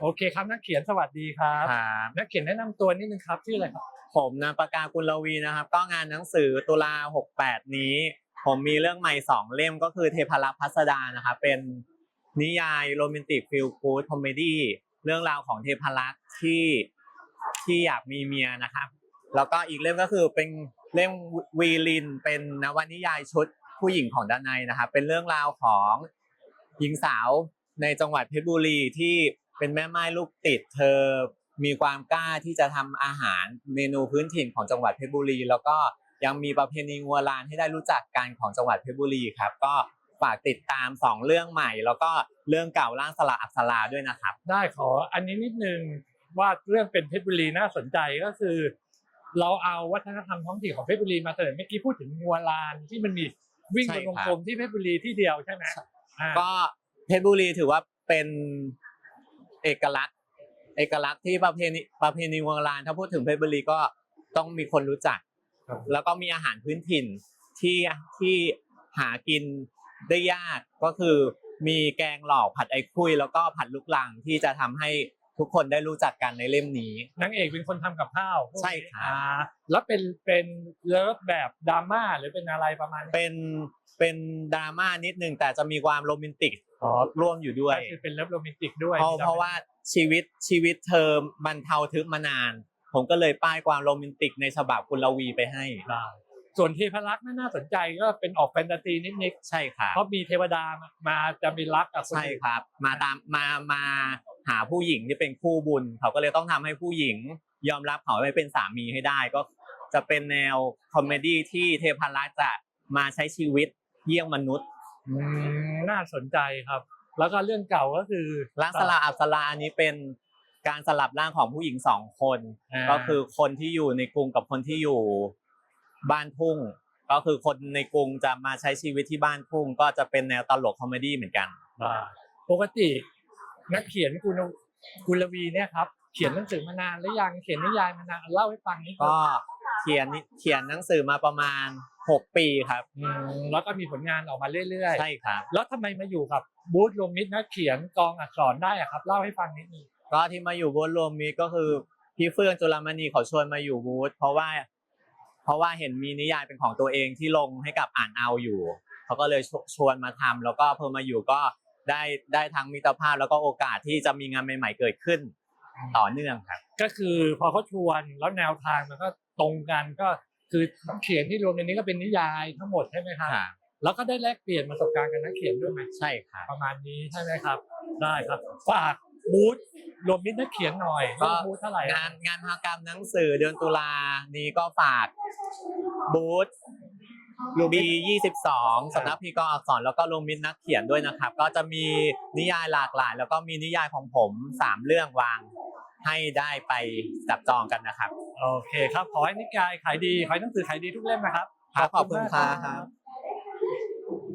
โอเคครับนักเขียนสวัสดีครับครับนักเขียนแนะนำตัวนิดนึงครับชื่ออะไรครับผมนามปากกากุลวีนะครับ ก็งานหนังสือตุลา68 นี้ ผมมีเรื่องใหม่สองเล่มก็คือเทพรักษ์พัสดานะครับเป็นนิยายโรแมนติกฟิลกูดคอมเมดี้เรื่องราวของเทพรักษ์ที่ที่อยากมีเมียนะครับ แล้วก็อีกเล่มก็คือเป็นเล่มวีลิน เป็นนวนิยายชุดผู้หญิงของด้านในนะครับเป็นเรื่องราวของหญิงสาวในจังหวัดเพชรบุรีที่ เป็นแม่ไม้ลูกติดเธอมีความกล้าที่จะทำอาหารเมนูพื้นถิ่นของจังหวัดเพชรบุรี แล้วก็ยังมีประเพณีงัวลานให้ได้รู้จักกันของจังหวัดเพชรบุรีครับ ก็ฝากติดตามสองเรื่องใหม่ แล้วก็เรื่องเก่าร่างสละอักษราด้วยนะครับ ได้ขออันนี้นิดนึงว่าเรื่องเป็นเพชรบุรีน่าสนใจก็คือ เราเอาวัฒนธรรมท้องถิ่นของเพชรบุรีมาเสนอเมื่อกี้พูดถึงงัวลานที่มันมีวิ่งใช่เป็นวงครับกลมที่เพชรบุรีที่เดียวใช่ไหมอ่าก็เพชรบุรีถือว่าเป็น เอกลักษณ์ เอกลักษณ์ที่ประเพณีประเพณีวังลาน ถ้าพูดถึงเพชรบุรีก็ต้องมีคนรู้จัก ครับ แล้วก็มีอาหารพื้นถิ่นที่ที่หากินได้ยากก็คือมีแกงหลอกผัดไอ้คุยแล้วก็ผัดลูกลังที่จะทำให้ ทุกคนได้รู้จักกันในเล่มนี้ นางเอกเป็นคนทำกับข้าวพวกนี้ใช่ครับ อ่าแล้วเป็นเป็นเลิฟแบบดราม่าหรือเป็นอะไรประมาณนี้เป็นเป็นดราม่านิดนึงแต่จะมีความโรแมนติกร่วมอยู่ด้วย ก็คือเป็นเลิฟโรแมนติกด้วยเพราะเพราะว่าชีวิตชีวิตเธอมันเทาทึบมานาน ผมก็เลยป้ายความโรแมนติกในฉบับคุณลวีไปให้ได้ส่วนเทพรักษ์น่าสนใจก็เป็นออกแฟนตาซีนิดใช่ครับๆเพราะมีเทวดามามาจะมีรักกับคนใช่อื่น ครับ มาตามมามา หาผู้หญิงที่เป็นคู่บุญ เขาก็เลยต้องทำให้ผู้หญิงยอมรับเขาไปเป็นสามีให้ได้ก็จะเป็นแนวคอมเมดี้ที่เทพรักษ์จะมาใช้ชีวิตเยี่ยงมนุษย์อืมน่าสนใจครับ แล้วก็เรื่องเก่าก็คือลักษณะอับสราอันนี้เป็นการสลับร่างของผู้หญิงสองคนาก็คือคนที่อยู่ในกรุงกับคนที่อยู่บ้านทุ่ง ก็คือคนในกรุงจะมาใช้ชีวิตที่บ้านทุ่ง ก็จะเป็นแนวตลกคอมเมดี้เหมือนกันได้ปกติ นักเขียนกุลกุลวีเนี่ยครับเขียนหนังสือมานานหรือยังเขียนนิยายมานานเล่าให้ฟังนิดนึก็งเขียนเขียนหนังสือมาประมาณ 6 ปีครับ อืมแล้วก็มีผลงานออกมาเรื่อยๆใช่ครับแล้วทำไมมาอยู่กับบูธรวมมิตรนักเขียนกองอักษรได้อะครับ เล่าให้ฟังนิดนึงก็ที่มาอยู่บูธรวมมิตรก็คือพี่เฟื่องจุลามณีเขาชวนมาอยู่บูธเพราะว่า เพราะว่าเห็นมีนิยายเป็นของตัวเองที่ลงให้กับอ่านเอาอยู่เขาก็เลยชชวนมาทำแล้วก็พอมาอยู่ก็ ได้ได้ทั้งมิตรภาพแล้วก็โอกาสที่จะมีงานใหม่ ๆ เกิดขึ้น ต่อเนื่องครับ ก็คือพอเขาชวนแล้วแนวทางมันก็ตรงกันก็คือนักเขียนที่รวมในนี้ก็เป็นนิยายทั้งหมดใช่ไหมครับแล้วก็ได้แลกเปลี่ยนประสบการณ์กับนักเขียนด้วยไหมใช่ครับประมาณนี้ใช่ไหมครับ ได้ครับฝากบูธรวมมิตรนักเขียนหน่อยก็ ว่าบูธเท่าไหร่งานงานมหกรรมหนังสือเดือนตุลานี้ก็ฝากบูธ ลูบี 22สำนักพิกรอักษรแล้วก็ลงมิตรนักเขียนด้วยนะครับ ก็จะมีนิยายหลากหลาย แล้วก็มีนิยายของผมสามเรื่องวางให้ได้ไปจับจองกันนะครับ โอเคครับ ขอให้นิยายขายดี ขอให้หนังสือขายดีทุกเล่มนะครับครับขอบคุณมาก ครับ